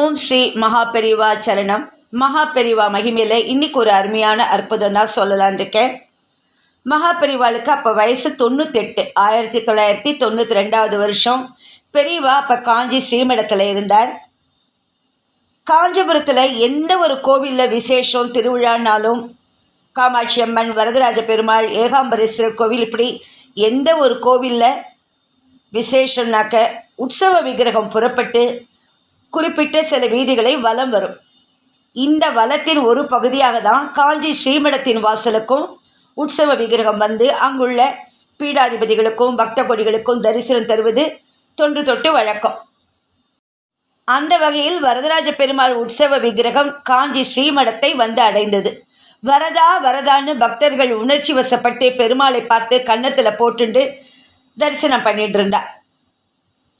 ஓம் ஸ்ரீ மகாபெரிவா சரணம். மகாபெரிவா மகிமையில் இன்றைக்கி ஒரு அருமையான அற்புதம் தான் சொல்லலான் இருக்கேன். மகாபெரிவாளுக்கு அப்போ வயசு தொண்ணூத்தெட்டு. ஆயிரத்தி தொள்ளாயிரத்தி தொண்ணூற்றி ரெண்டாவது வருஷம் பெரியவா அப்போ காஞ்சி ஸ்ரீமடத்தில் இருந்தார். காஞ்சிபுரத்தில் எந்த ஒரு கோவிலில் விசேஷம் திருவிழானாலும் காமாட்சி அம்மன் வரதராஜ பெருமாள் ஏகாம்பரேஸ்வரர் கோவில் இப்படி எந்த ஒரு கோவிலில் விசேஷம்னாக்க உற்சவ விக்கிரகம் புறப்பட்டு குறிப்பிட்ட சில வீதிகளை வலம் வரும். இந்த வலத்தின் ஒரு பகுதியாக தான் காஞ்சி ஸ்ரீமடத்தின் வாசலுக்கும் உற்சவ விக்கிரகம் வந்து அங்குள்ள பீடாதிபதிகளுக்கும் பக்த கொடிகளுக்கும் தரிசனம் தருவது தொன்று தொட்டு வழக்கம். அந்த வகையில் வரதராஜ பெருமாள் உற்சவ விக்கிரகம் காஞ்சி ஸ்ரீமடத்தை வந்து அடைந்தது. வரதா வரதான்னு பக்தர்கள் உணர்ச்சி வசப்பட்டு பெருமாளை பார்த்து கன்னத்தில் போட்டுண்டு தரிசனம் பண்ணிட்டு இருந்தார்.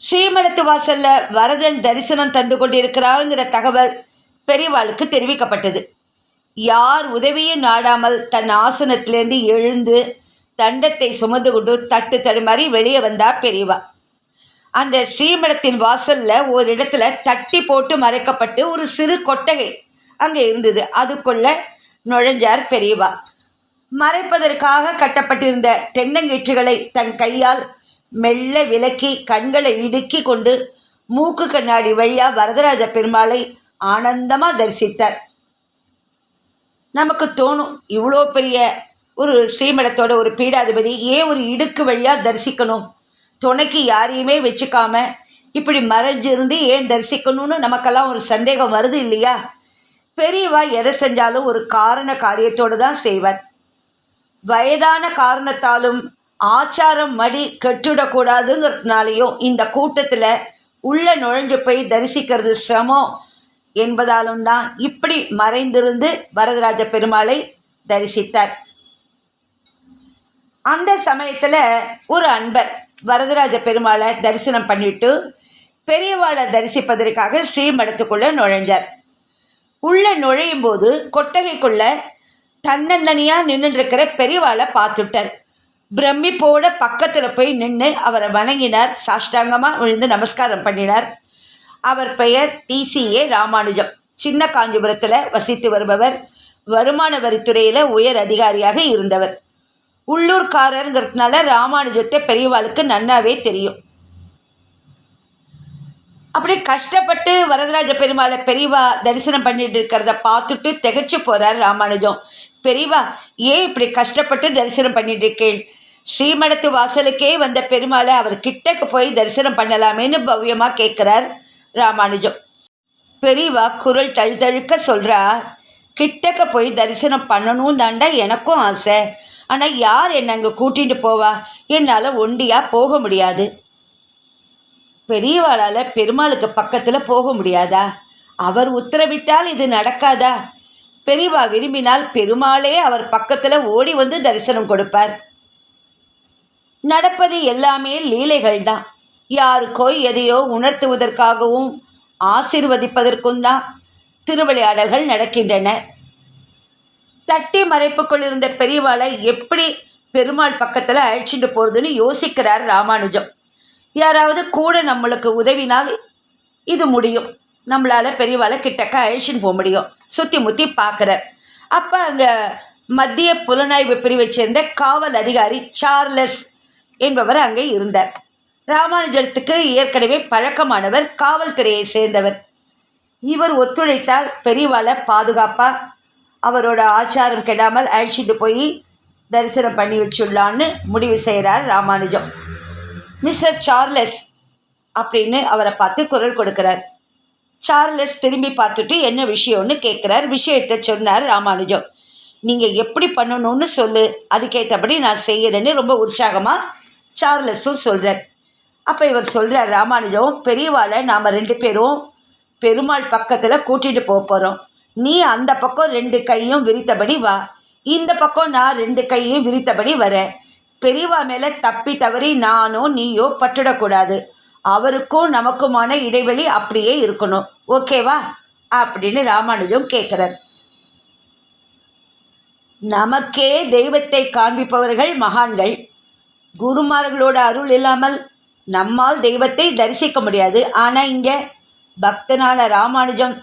ஸ்ரீமடத்து வாசல்ல வரதன் தரிசனம் தந்து கொண்டிருக்கிறாங்கிற தகவல் பெரியவாளுக்கு தெரிவிக்கப்பட்டது. யார் உதவியும் நாடாமல் தன் ஆசனத்திலேருந்து எழுந்து தண்டத்தை சுமந்து கொண்டு தட்டு தடுமாறி வெளியே வந்தா பெரியவா. அந்த ஸ்ரீமடத்தின் வாசல்ல ஒரு இடத்துல தட்டி போட்டு மறைக்கப்பட்டு ஒரு சிறு கொட்டகை அங்கே இருந்தது. அதுக்குள்ள நுழைஞ்சார் பெரியவா. மறைப்பதற்காக கட்டப்பட்டிருந்த தென்னங்கீற்றுகளை தன் கையால் மெல்ல விலக்கி கண்களை இடுக்கி கொண்டு மூக்கு கண்ணாடி வழியா வரதராஜ பெருமாளை ஆனந்தமா தரிசித்தார். நமக்கு தோணும் இவ்வளோ பெரிய ஒரு ஸ்ரீமடத்தோட ஒரு பீடாதிபதி ஏன் ஒரு இடுக்கு வழியாக தரிசிக்கணும்? துணைக்கு யாரையுமே வச்சுக்காம இப்படி மறைஞ்சிருந்து ஏன் தரிசிக்கணும்னு நமக்கெல்லாம் ஒரு சந்தேகம் வருது இல்லையா? பெரியவா எதை செஞ்சாலும் ஒரு காரண காரியத்தோடு தான் செய்வார். வயதான காரணத்தாலும் ஆச்சாரம் மடி கெட்டுடக்கூடாதுங்கிறதுனாலையும் இந்த கூட்டத்தில் உள்ள நுழைஞ்சு போய் தரிசிக்கிறது சிரமம் என்பதாலும் தான் இப்படி மறைந்திருந்து வரதராஜ பெருமாளை தரிசித்தார். அந்த சமயத்தில் ஒரு அன்பர் வரதராஜ பெருமாளை தரிசனம் பண்ணிட்டு பெரியவாளை தரிசிப்பதற்காக ஸ்ரீமடத்துக்குள்ளே நுழைஞ்சார். உள்ளே நுழையும் போது கொட்டகைக்குள்ள தன்னந்தனியாக நின்றுருக்கிற பெரியவாளை பார்த்துட்டார். பிரமிப்போட பக்கத்தில் போய் நின்று அவரை வணங்கினார். சாஷ்டாங்கமாக விழுந்து நமஸ்காரம் பண்ணினார். அவர் பெயர் டிசிஏ ராமானுஜம். சின்ன காஞ்சிபுரத்தில் வசித்து வருபவர். வருமான வரித்துறையில் உயர் அதிகாரியாக இருந்தவர். உள்ளூர்காரருங்கிறதுனால ராமானுஜத்தை பெரியவாளுக்கு நன்னாவே தெரியும். அப்படி கஷ்டப்பட்டு வரதராஜ பெருமாளை பெரியவா தரிசனம் பண்ணிட்டு இருக்கிறத பார்த்துட்டு திகைச்சு போகிறார் ராமானுஜம். பெரியவா ஏன் இப்படி கஷ்டப்பட்டு தரிசனம் பண்ணிட்டு இருக்கேன்? ஸ்ரீமடத்து வாசலுக்கே வந்த பெருமாளை அவர் கிட்டக்கு போய் தரிசனம் பண்ணலாமேன்னு பவ்யமாக கேட்குறார் ராமானுஜம். பெரியவா குரல் தழுதழுக்க சொல்கிறா கிட்டக்க போய் தரிசனம் பண்ணணும் தாண்டா எனக்கும் ஆசை. ஆனால் யார் என்னை அங்கே கூட்டிகிட்டு போவா? என்னால் ஒண்டியாக போக முடியாது. பெரியவாளால் பெருமாளுக்கு பக்கத்தில் போக முடியாதா? அவர் உத்தரவிட்டால் இது நடக்காதா? பெரியவா விரும்பினால் பெருமாளே அவர் பக்கத்தில் ஓடி வந்து தரிசனம் கொடுப்பார். நடப்பது எல்லாமே லீலைகள் தான் யாருக்கோ எதையோ உணர்த்துவதற்காகவும் ஆசிர்வதிப்பதற்கும் தான் திருவிளையாடல்கள் நடக்கின்றன. தட்டி மறைப்புக்குள் இருந்த பெரியவாளை எப்படி பெருமாள் பக்கத்தில் அழைச்சிட்டு போகிறதுன்னு யோசிக்கிறார் ராமானுஜம். யாராவது கூட நம்மளுக்கு உதவினால் இது முடியும். நம்மளால் பெரியவாளை கிட்டக்க அழிச்சின்னு போக முடியும். சுற்றி முற்றி பார்க்குறார் அப்போ அங்கே மத்திய புலனாய்வு பிரிவை சேர்ந்த காவல் அதிகாரி சார்லஸ் என்பவர் அங்கே இருந்தார். ராமானுஜத்துக்கு ஏற்கனவே பழக்கமானவர் காவல்துறையை சேர்ந்தவர். இவர் ஒத்துழைத்தால் பெரியவாளை பாதுகாப்பாக அவரோட ஆச்சாரம் கெடாமல் அழைச்சிட்டு போய் தரிசனம் பண்ணி வச்சுடலான்னு முடிவு செய்கிறார் ராமானுஜம். மிஸ்டர் சார்லஸ் அப்படின்னு அவரை பார்த்து குரல் கொடுக்கிறார். சார்லஸ் திரும்பி பார்த்துட்டு என்ன விஷயம்னு கேட்குறார். விஷயத்தை சொன்னார் ராமானுஜம். நீங்கள் எப்படி பண்ணணும்னு சொல்லு. அதுக்கேற்றபடி நான் செய்கிறேன்னு ரொம்ப உற்சாகமாக சார்லஸும் சொல்கிறார் அப்போ இவர் சொல்கிறார் ராமானுஜம் பெரியவாளை நாம் ரெண்டு பேரும் பெருமாள் பக்கத்தில் கூட்டிகிட்டு போக போகிறோம் நீ அந்த பக்கம் ரெண்டு கையும் விரித்தபடி வா. இந்த பக்கம் நான் ரெண்டு கையும் விரித்தபடி வரேன். பெரியவா மேலே தப்பி தவறி நானோ நீயோ பட்டுடக்கூடாது. அவருக்கும் நமக்குமான இடைவெளி அப்படியே இருக்கணும். ஓகேவா அப்படின்னு ராமானுஜம் கேட்குறார். நமக்கே தெய்வத்தை காண்பிப்பவர்கள் மகான்கள். குருமார்களோட அருள் இல்லாமல் நம்மால் தெய்வத்தை தரிசிக்க முடியாது. ஆனால் இங்கே பக்தனான ராமானுஜம்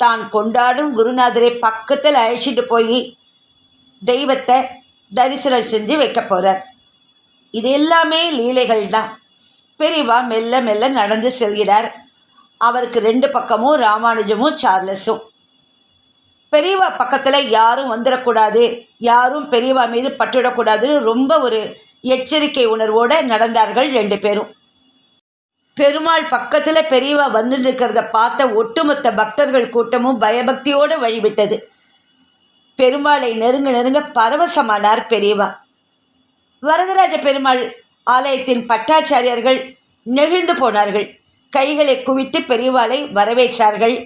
தான் கொண்டாடும் குருநாதரை பக்கத்தில் அழைச்சிட்டு போய் தெய்வத்தை தரிசனம் செஞ்சு வைக்க போகிறார் இது எல்லாமே லீலைகள் தான். பெரியவா மெல்ல மெல்ல நடந்து செல்கிறார். அவருக்கு ரெண்டு பக்கமும் ராமானுஜமும் சார்லஸும் பெரியவா பக்கத்தில் யாரும் வந்துடக்கூடாது யாரும் பெரியவா மீது பட்டுவிடக்கூடாதுன்னு ரொம்ப ஒரு எச்சரிக்கை உணர்வோடு நடந்தார்கள் ரெண்டு பேரும். பெருமாள் பக்கத்தில் பெரியவா வந்துட்டு இருக்கிறத பார்த்த ஒட்டுமொத்த பக்தர்கள் கூட்டமும் பயபக்தியோடு வழிவிட்டது. பெருமாளை நெருங்க நெருங்க பரவசமானார் பெரியவா. வரதராஜ பெருமாள் ஆலயத்தின் பட்டாச்சாரியர்கள் நெகிழ்ந்து போனார்கள். கைகளை குவித்து பெரியவாளை வரவேற்றார்கள்.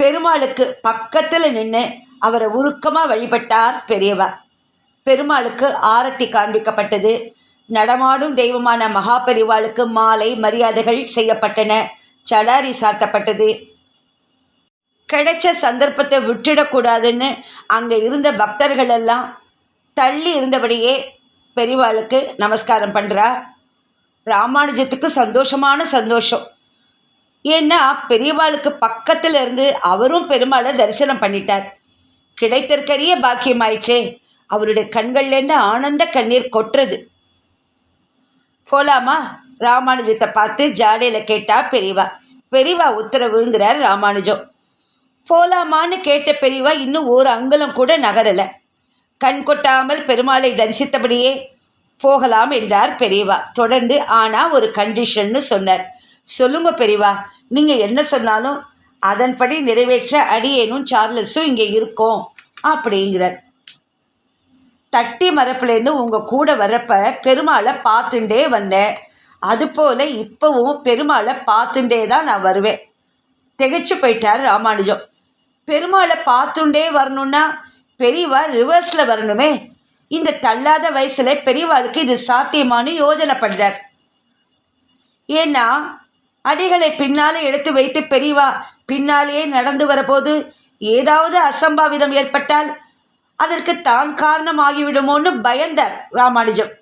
பெருமாளுக்கு பக்கத்தில் நின்று அவரை உருக்கமாக வழிபட்டார் பெரியவா பெருமாளுக்கு ஆரத்தி காண்பிக்கப்பட்டது. நடமாடும் தெய்வமான மகாபெரிவாளுக்கு மாலை மரியாதைகள் செய்யப்பட்டன. சடாரி சாத்தப்பட்டது. கிடைச்ச சந்தர்ப்பத்தை விட்டுடக்கூடாதுன்னு அங்கே இருந்த பக்தர்கள் எல்லாம் தள்ளி இருந்தபடியே பெரிவாளுக்கு நமஸ்காரம் பண்ணுறா ராமானுஜத்துக்கு சந்தோஷமான சந்தோஷம். ஏன்னா பெரியவாளுக்கு பக்கத்தில் இருந்து அவரும் பெருமாளை தரிசனம் பண்ணிட்டார். கிடைத்திருக்கறிய பாக்கியமாயிற்றே. அவருடைய கண்கள்லேருந்து ஆனந்த கண்ணீர் கொட்டுறது. போலாமா? ராமானுஜத்தை பார்த்து ஜாடையில் கேட்டா பெரியவா. பெரியவா உத்தரவுங்கிறார் ராமானுஜம். போலாமான்னு கேட்ட பெரியவா இன்னும் ஒரு அங்குலம் கூட நகரலை. கண் கொட்டாமல் பெருமாளை தரிசித்தபடியே போகலாம் என்றார் பெரியவா. தொடர்ந்து ஆனால் ஒரு கண்டிஷன்னு சொன்னார். சொல்லுங்க பெரியவா. நீங்கள் என்ன சொன்னாலும் அதன்படி நிறைவேற்ற அடியேனும் சார்லஸும் இங்கே இருக்கோம் அப்படிங்கிறார். தட்டி மரப்புலேருந்து உங்கள் கூட வரப்ப பெருமாளை பார்த்துட்டே வந்தேன். அதுபோல் இப்போவும் பெருமாளை பார்த்துட்டே தான் நான் வருவேன். திகைச்சு போயிட்டார் ராமானுஜம். பெருமாளை பார்த்துண்டே வரணும்னா பெரியவா ரிவர்ஸில் வரணுமே. இந்த தள்ளாத வயசில் பெரியவாளுக்கு இது சாத்தியமானு யோஜனை பண்ணுறார் ஏன்னா அடிகளை பின்னாலே எடுத்து வைத்து பெரியவா பின்னாலேயே நடந்து வரபோது ஏதாவது அசம்பாவிதம் ஏற்பட்டால் அதற்கு தான் காரணமாகிவிடுமோன்னு பயந்தார் ராமானுஜம்.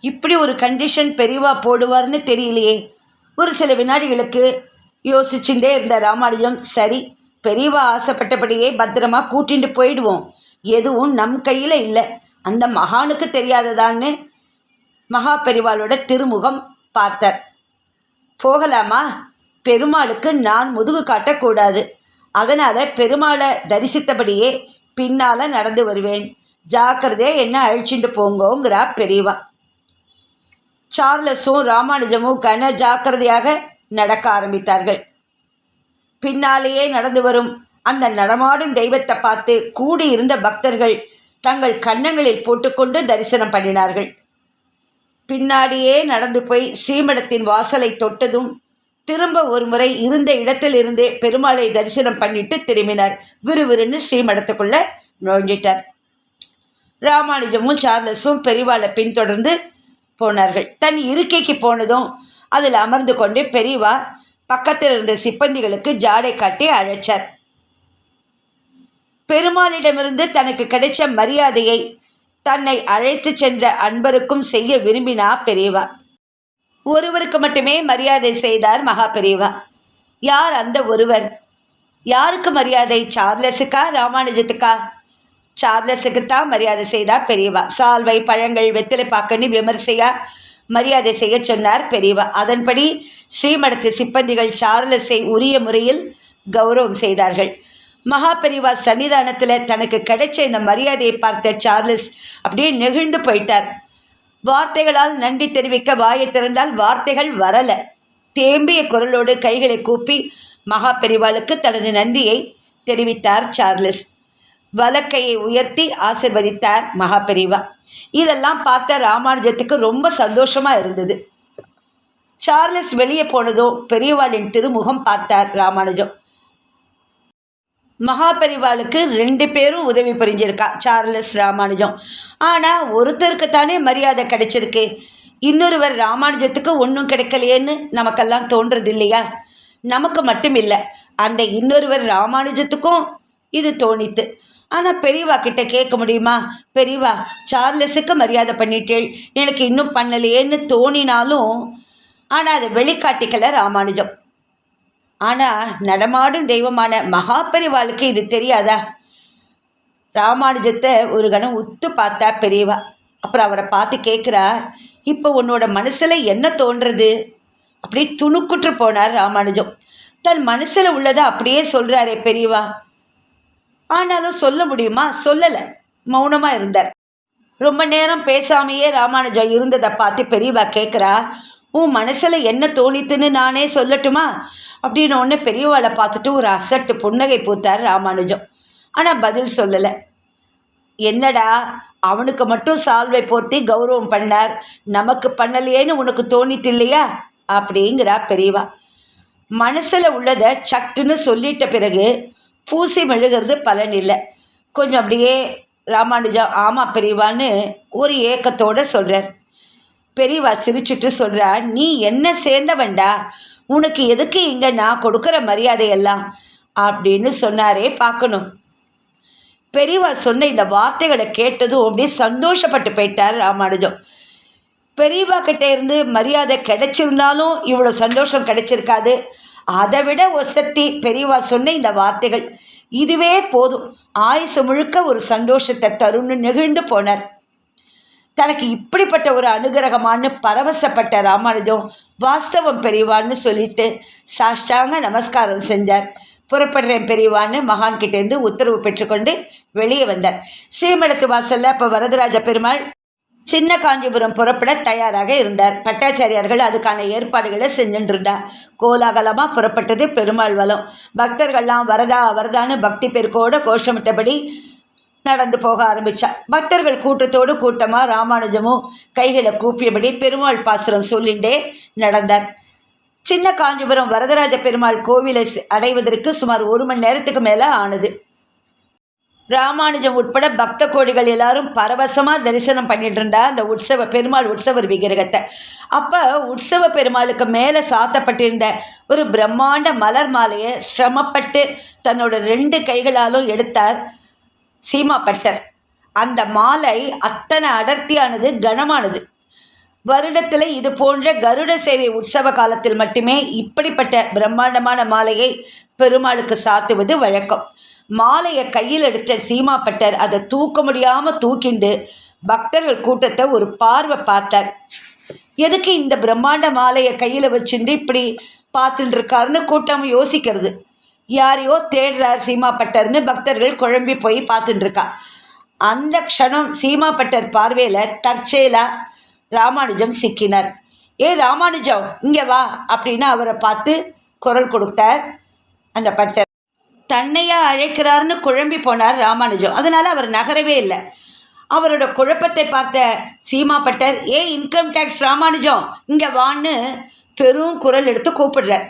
இப்படி ஒரு கண்டிஷன் பெரியவா போடுவார்னு தெரியலையே. ஒரு சில வினாடிகளுக்கு யோசிச்சுட்டே இருந்த ராமானுஜம் சரி பெரியவா ஆசைப்பட்டபடியே பத்திரமா கூட்டிட்டு போயிடுவோம். எதுவும் நம் கையில் இல்லை. அந்த மகானுக்கு தெரியாததான்னு மகா பெரிவாளோட திருமுகம் பார்த்தார். போகலாமா? பெருமாளுக்கு நான் முதுகு காட்டக்கூடாது. அதனால் பெருமாளை தரிசித்தபடியே பின்னால் நடந்து வருவேன். ஜாக்கிரதையே என்ன அழிச்சிட்டு போங்கோங்கிறா பெரியவா. சார்லஸும் ராமானுஜமும் கன ஜாக்கிரதையாக நடக்க ஆரம்பித்தார்கள். பின்னாலேயே நடந்து வரும் அந்த நடமாடும் தெய்வத்தை பார்த்து கூடியிருந்த பக்தர்கள் தங்கள் கன்னங்களில் போட்டுக்கொண்டு தரிசனம் பண்ணினார்கள். பின்னாடியே நடந்து போய் ஸ்ரீமடத்தின் வாசலை தொட்டதும் திரும்ப ஒரு முறை இருந்த இடத்திலிருந்தே பெருமாளை தரிசனம் பண்ணிட்டு திரும்பினார். விறுவிறுன்னு ஸ்ரீமடத்துக்குள்ள நுழைஞ்சிட்டார். ராமானுஜமும் சார்லஸும் பெரியவாளை பின்தொடர்ந்து போனார்கள். தன் இருக்கைக்கு போனதும் அதில் அமர்ந்து கொண்டு பெரியவா பக்கத்தில் இருந்த சிப்பந்திகளுக்கு ஜாடை காட்டி அழைச்சார். பெருமாளிடமிருந்து தனக்கு கிடைச்ச மரியாதையை தன்னை அழைத்து சென்ற அன்பருக்கும் செய்ய விரும்பினா பெரியவா? ஒருவருக்கு மட்டுமே மரியாதை செய்தார் மகா பெரியவா. யார் அந்த ஒருவர்? யாருக்கு மரியாதை? சார்லஸுக்கா ராமானுஜத்துக்கா? சார்லஸுக்கு தான் மரியாதை செய்தா பெரியவா. சால்வை பழங்கள் வெத்திலை பாக்கன்னு விமர்சையா மரியாதை செய்ய சொன்னார் பெரியவா. அதன்படி ஸ்ரீமடத்து சிப்பந்திகள் சார்லஸை உரிய முறையில் கௌரவம் செய்தார்கள். மகாபெரிவா சன்னிதானத்தில் தனக்கு கிடைச்ச இந்த மரியாதையை பார்த்த சார்லஸ் அப்படியே நெகிழ்ந்து போயிட்டார். வார்த்தைகளால் நன்றி தெரிவிக்க வாயை திறந்தால் வார்த்தைகள் வரல. தேம்பிய குரலோடு கைகளை கூப்பி மகா பெரிவாளுக்கு தனது நன்றியை தெரிவித்தார் சார்லஸ். வலக்கையை உயர்த்தி ஆசிர்வதித்தார் மகா பெரிவா இதெல்லாம் பார்த்த ராமானுஜத்துக்கு ரொம்ப சந்தோஷமாக இருந்தது. சார்லஸ் வெளியே போனதும் பெரியவாளின் திருமுகம் பார்த்தார் ராமானுஜம். மகாபரிவாளுக்கு ரெண்டு பேரும் உதவி புரிஞ்சிருக்கா சார்லஸ் ராமானுஜம். ஆனால் ஒருத்தருக்கு தானே மரியாதை கிடைச்சிருக்கு. இன்னொருவர் ராமானுஜத்துக்கு ஒன்றும் கிடைக்கலையேன்னு நமக்கெல்லாம் தோன்றது இல்லையா நமக்கு மட்டும் இல்லை அந்த இன்னொருவர் ராமானுஜத்துக்கும் இது தோணித்து. ஆனால் பெரியவா கிட்ட கேட்க முடியுமா? பெரியவா சார்லஸுக்கு மரியாதை பண்ணிட்டேள் எனக்கு இன்னும் பண்ணலையேன்னு தோணினாலும் ஆனால் அதை வெளிக்காட்டிக்கல ராமானுஜம். ஆனால் நடமாடும் தெய்வமான மகாபெரிவாளுக்கு இது தெரியாதா? ராமானுஜத்தை ஒரு கணம் உத்து பார்த்தா பெரியவா. அப்புறம் அவரை பார்த்து கேட்குறா இப்போ உன்னோட மனசில் என்ன தோன்றது அப்படி துணுக்குற்று போனார் ராமானுஜம். தன் மனசில் உள்ளதை அப்படியே சொல்கிறாரே பெரியவா. ஆனாலும் சொல்ல முடியுமா? சொல்லலை. மௌனமாக இருந்தார். ரொம்ப நேரம் பேசாமையே ராமானுஜம் இருந்ததை பார்த்து பெரியவா கேட்குறா உன் மனசில் என்ன தோணித்துன்னு நானே சொல்லட்டுமா? அப்படின்னு ஒன்று பெரியவாளை பார்த்துட்டு ஒரு அசட்டு புன்னகை பூத்தார் ராமானுஜம். ஆனால் பதில் சொல்லலை. என்னடா அவனுக்கு மட்டும் சால்வை போர்த்தி கௌரவம் பண்ணார் நமக்கு பண்ணலையேன்னு உனக்கு தோணித்து இல்லையா? அப்படிங்கிறா பெரியவா. மனசில் உள்ளதை சட்டுன்னு சொல்லிட்ட பிறகு பூசி மெழுகிறது பலன் இல்லை. கொஞ்சம் அப்படியே ராமானுஜம் ஆமாம் பெரியவான்னு ஒரு ஏக்கத்தோடு சொல்கிறார் பெரியவா சிரிச்சுட்டு சொல்கிறா நீ என்ன சேர்ந்தவன்டா? உனக்கு எதுக்கு இங்கே நான் கொடுக்குற மரியாதையெல்லாம்? அப்படின்னு சொன்னாரே பார்க்கணும். பெரியவா சொன்ன இந்த வார்த்தைகளை கேட்டதும் அப்படியே சந்தோஷப்பட்டு போயிட்டார் ராமானுஜம். பெரியவா கிட்ட இருந்து மரியாதை கிடைச்சிருந்தாலும் இவ்வளோ சந்தோஷம் கிடைச்சிருக்காது. அதை விட ஒசத்தி பெரியவா சொன்ன இந்த வார்த்தைகள் இதுவே போதும். ஆயுசு முழுக்க ஒரு சந்தோஷத்தை தரும்னு நெகிழ்ந்து போனார். தனக்கு இப்படிப்பட்ட ஒரு அனுகிரகமானு பரவசப்பட்ட ராமானுஜம் வாஸ்தவம் பெரியவான்னு சொல்லிட்டு சாஷ்டாங்க நமஸ்காரம் செஞ்சார். புறப்படுறேன் பெரியவான்னு மகான் கிட்டேருந்து உத்தரவு பெற்றுக்கொண்டு வெளியே வந்தார். ஸ்ரீமடத்து வாசல்ல அப்போ வரதராஜ பெருமாள் சின்ன காஞ்சிபுரம் புறப்பட தயாராக இருந்தார். பட்டாச்சாரியார்கள் அதுக்கான ஏற்பாடுகளை செஞ்சுட்டு இருந்தார் கோலாகலமாக புறப்பட்டது பெருமாள் வலம். பக்தர்கள்லாம் வரதா வரதான்னு பக்தி பெருக்கோட கோஷமிட்டபடி நடந்து போக ஆரம்பித்தா பக்தர்கள் கூட்டத்தோடு கூட்டமாக ராமானுஜமும் கைகளை கூப்பியபடி பெருமாள் பாசுரம் சொல்லிண்டே நடந்தார். சின்ன காஞ்சிபுரம் வரதராஜ பெருமாள் கோவிலை அடைவதற்கு சுமார் ஒரு மணி நேரத்துக்கு மேலே ஆனது. ராமானுஜம் உட்பட பக்த கோடிகள் எல்லாரும் பரவசமாக தரிசனம் பண்ணிட்டு இருந்தா அந்த உற்சவ பெருமாள் உற்சவர் விக்கிரகத்தை. அப்போ உற்சவ பெருமாளுக்கு மேலே சாத்தப்பட்டிருந்த ஒரு பிரம்மாண்ட மலர் மாலையை சிரமப்பட்டு தன்னோட ரெண்டு கைகளாலும் எடுத்தார். சீமா பட்டர் அந்த மாலை அத்தனை அடர்த்தியானது கனமானது. வருடத்தில் இது போன்ற கருட சேவை உற்சவ காலத்தில் மட்டுமே இப்படிப்பட்ட பிரம்மாண்டமான மாலையை பெருமாளுக்கு சாத்துவது வழக்கம். மாலையை கையில் எடுத்த சீமா பட்டர் அதை தூக்க முடியாமல் தூக்கிண்டு பக்தர்கள் கூட்டத்தை ஒரு பார்வை பார்த்தார். எதுக்கு இந்த பிரம்மாண்ட மாலையை கையில் வச்சுட்டு இப்படி பார்த்துட்டு இருக்காருன்னு கூட்டம் யோசிக்கிறது. யாரையோ தேடுறார் சீமாப்பட்டர்னு பக்தர்கள் குழம்பி போய் பார்த்துட்டு இருக்கா அந்த க்ஷணம் சீமாப்பட்டர் பார்வையில் தற்செயலாக ராமானுஜம் சிக்கினார். ஏ ராமானுஜம் இங்கே வா அப்படின்னு அவரை பார்த்து குரல் கொடுத்தார் அந்த பட்டர். தன்னையா அழைக்கிறார்னு குழம்பி போனார் ராமானுஜம். அதனால் அவர் நகரவே இல்லை. அவரோட குழப்பத்தை பார்த்த சீமாப்பட்டர் ஏ இன்கம் டேக்ஸ் ராமானுஜம் இங்கே வான்னு பெரும் குரல் எடுத்து கூப்பிடுறார்.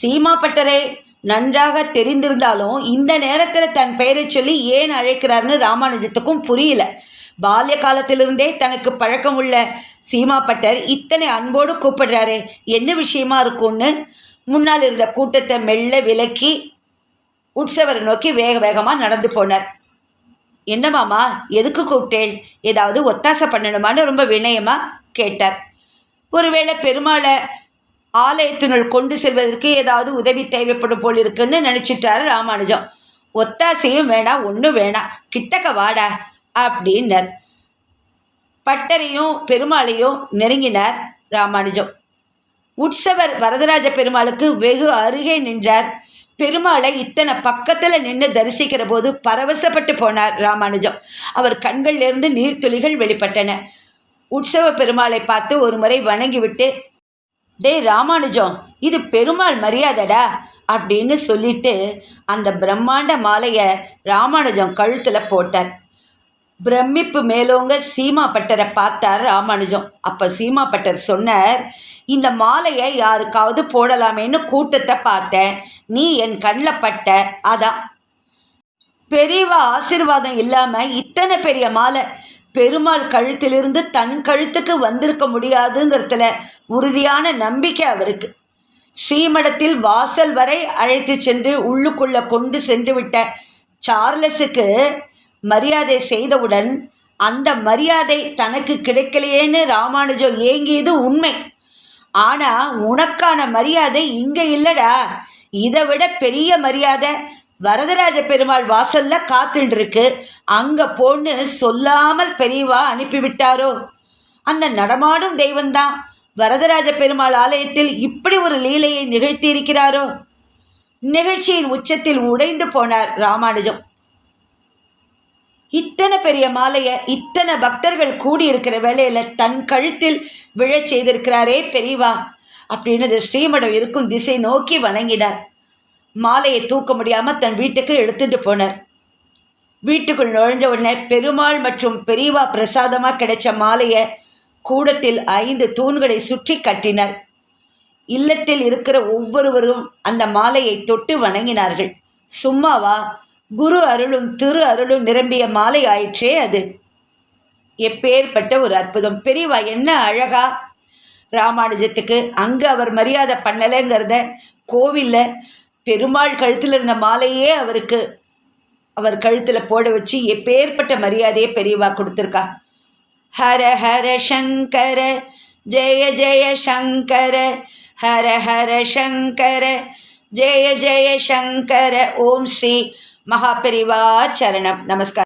சீமாப்பட்டரை நன்றாக தெரிந்திருந்தாலும் இந்த நேரத்தில் தன் பெயரை சொல்லி ஏன் அழைக்கிறார்னு ராமானுஜத்துக்கும் புரியல. பால்ய காலத்திலிருந்தே தனக்கு பழக்கம் உள்ள சீமாப்பட்டர் இத்தனை அன்போடு கூப்பிடுறாரே என்ன விஷயமா இருக்கும்னு? முன்னால் இருந்த கூட்டத்தை மெல்ல விலக்கி உற்சவரை நோக்கி வேக வேகமாக நடந்து போனார். என்ன மாமா எதுக்கு கூப்பிட்டேன்? ஏதாவது ஒத்தாசை பண்ணணுமான்னு ரொம்ப வினயமாக கேட்டார். ஒருவேளை பெருமாளை ஆலயத்தினுள் கொண்டு செல்வதற்கு ஏதாவது உதவி தேவைப்படும் போல் இருக்குன்னு நினச்சிட்டாரு ராமானுஜம். ஒத்தாசையும் வேணாம் ஒன்றும் வேணாம் கிட்டக்க வாடா அப்படின்னார். பட்டரையும் பெருமாளையும் நெருங்கினார் ராமானுஜம். உற்சவர் வரதராஜ பெருமாளுக்கு வெகு அருகே நின்றார். பெருமாளை இத்தனை பக்கத்தில் நின்று தரிசிக்கிற போது பரவசப்பட்டு போனார் ராமானுஜம். அவர் கண்களிலிருந்து நீர்த்துளிகள் வெளிப்பட்டன. உற்சவ பெருமாளை பார்த்து ஒரு முறை வணங்கிவிட்டு டே ராமானுஜம் இது பெருமாள் மரியாதைடா அப்படின்னு சொல்லிட்டு அந்த பிரம்மாண்ட மாலையை ராமானுஜம் கழுத்தில் போட்டார். பிரமிப்பு மேலோங்க சீமா பட்டரை பார்த்தார் ராமானுஜம். அப்போ சீமா பட்டர் சொன்னார் இந்த மாலையை யாருக்காவது போடலாமேன்னு கூட்டத்தை பார்த்தேன். நீ என் கண்ணில் பட்ட அதான். பெரியவா ஆசீர்வாதம் இல்லாமல் இத்தனை பெரிய மாலை பெருமாள் கழுத்திலிருந்து தன் கழுத்துக்கு வந்திருக்க முடியாதுங்கிறதுல உறுதியான நம்பிக்கை அவருக்கு. ஸ்ரீமடத்தில் வாசல் வரை அழைத்து சென்று உள்ளுக்குள்ளே கொண்டு சென்று விட்ட சார்லஸுக்கு மரியாதை செய்தவுடன் அந்த மரியாதை தனக்கு கிடைக்கலையேன்னு ராமானுஜம் ஏங்கியது உண்மை. ஆனால் உனக்கான மரியாதை இங்கே இல்லைடா. இதை விட பெரிய மரியாதை வரதராஜ பெருமாள் வாசல்ல காத்துட்டு இருக்கு அங்கே போன்னு சொல்லாமல் பெரியவா அனுப்பிவிட்டாரோ? அந்த நடமாடும் தெய்வம்தான். வரதராஜ பெருமாள் ஆலயத்தில் இப்படி ஒரு லீலையை நிகழ்த்தி இருக்கிறாரோ நிகழ்ச்சியின் உச்சத்தில் உடைந்து போனார் ராமானுஜம். இத்தனை பெரிய மாலையை இத்தனை பக்தர்கள் கூடியிருக்கிற வேளையில தன் கழுத்தில் விழச் செய்திருக்கிறாரே பெரியவா. அப்படின்னு ஸ்ரீமடம் இருக்கும் திசை நோக்கி வணங்கினார். மாலையை தூக்க முடியாமல் தன் வீட்டுக்கு எடுத்துட்டு போனார். வீட்டுக்குள் நுழைஞ்ச உடனே பெருமாள் மற்றும் பெரியவா பிரசாதமாக கிடைச்ச மாலையை கூடத்தில் ஐந்து தூண்களை சுற்றி கட்டினர். இல்லத்தில் இருக்கிற ஒவ்வொருவரும் அந்த மாலையை தொட்டு வணங்கினார்கள். சும்மாவா? குரு அருளும் திரு அருளும் நிரம்பிய மாலை ஆயிற்றே அது. எப்பேற்பட்ட ஒரு அற்புதம். பெரியவா என்ன அழகா? ராமானுஜத்துக்கு அங்கே அவர் மரியாதை பண்ணலைங்கிறத கோவிலில் பெருமாள் கழுத்தில் இருந்த மாலையே அவருக்கு அவர் கழுத்தில் போட வச்சு எப்பேற்பட்ட மரியாதையை பெரியவா கொடுத்துருக்கா. ஹர ஹர சங்கர ஜெய ஜெய சங்கர ஹர ஹர சங்கர ஜெய ஜெய சங்கர. ஓம் ஸ்ரீ மகாபெரிவா சரணம். நமஸ்காரம்.